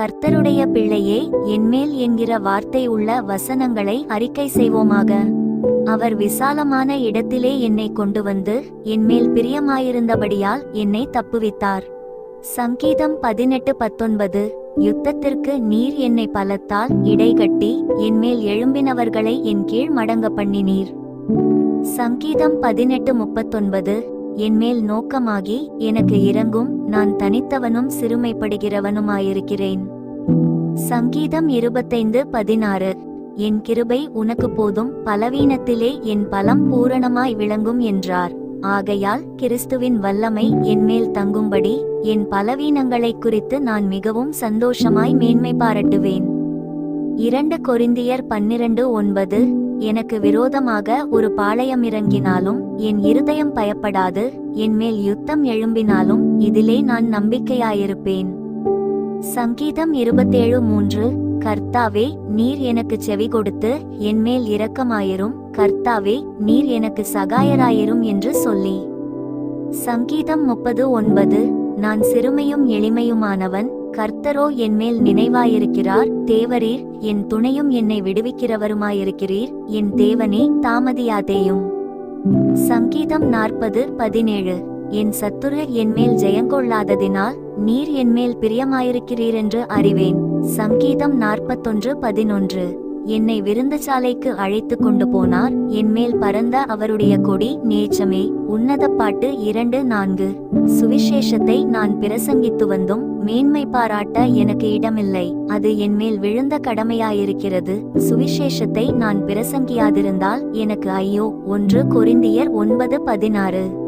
கர்த்தருடைய பிள்ளையே என்மேல் என்கிற வார்த்தை உள்ள வசனங்களை அறிக்கை செய்வோமாக. அவர் விசாலமான இடத்திலே என்னை கொண்டு வந்து என்மேல் பிரியமாயிருந்தபடியால் என்னை தப்புவித்தார். சங்கீதம் பதினெட்டு பத்தொன்பது யுத்தத்திற்கு நீர் என்னை பலத்தால் இடைகட்டி என்மேல் எழும்பினவர்களை என் கீழ் மடங்க பண்ணினீர் சங்கீதம் பதினெட்டு முப்பத்தொன்பது என்மேல் நோக்கமாகி எனக்கு இறங்கும் நான் தனித்தவனும் சிறுமைப்படுகிறவனுமாயிருக்கிறேன். சங்கீதம் இருபத்தைந்து பதினாறு. என் கிருபை உனக்கு போதும் பலவீனத்திலே என் பலம் பூரணமாய் விளங்கும் என்றார். ஆகையால் கிறிஸ்துவின் வல்லமை என்மேல் தங்கும்படி என் பலவீனங்களைக் குறித்து நான் மிகவும் சந்தோஷமாய் மேன்மை பாராட்டுவேன் இரண்டு கொரிந்தியர் பன்னிரண்டு ஒன்பது. எனக்கு விரோதமாக ஒரு பாளையம் இறங்கினாலும் என் இருதயம் பயப்படாது என்மேல் யுத்தம் எழும்பினாலும் இதிலே நான் நம்பிக்கையாயிருப்பேன். சங்கீதம் இருபத்தேழு மூன்று கர்த்தாவே நீர் எனக்கு செவி கொடுத்து என்மேல் இரக்கமாயிரும். கர்த்தாவே நீர் எனக்கு சகாயராயிரும் என்று சொல்லி. சங்கீதம் முப்பது ஒன்பது நான் சிறுமையும் எளிமையுமானவன் கர்த்தரோ என்மேல் நினைவாயிருக்கிறார் தேவரீர் என் துணையும் என்னை விடுவிக்கிறவருமாயிருக்கிறீர் என் தேவனே தாமதியாதேயும். சங்கீதம் நாற்பது பதினேழு. என் சத்துரு என்மேல் ஜெயங்கொள்ளாததினால் நீர் என்மேல் பிரியமாயிருக்கிறீரென்று அறிவேன். சங்கீதம் நாற்பத்தொன்று பதினொன்று. என்னை விருந்தசாலைக்கு அழைத்து கொண்டு போனார். என்மேல் பறந்த அவருடைய கொடி நேச்சமே. உன்னத பாட்டு இரண்டு நான்கு. சுவிசேஷத்தை நான் பிரசங்கித்து வந்தும். மேன்மை பாராட்ட எனக்கு இடமில்லை. அது என்மேல் விழுந்த கடமையாயிருக்கிறது. சுவிசேஷத்தை நான் பிரசங்கியாதிருந்தால் எனக்கு ஐயோ. ஒன்று கொரிந்தியர் ஒன்பது பதினாறு.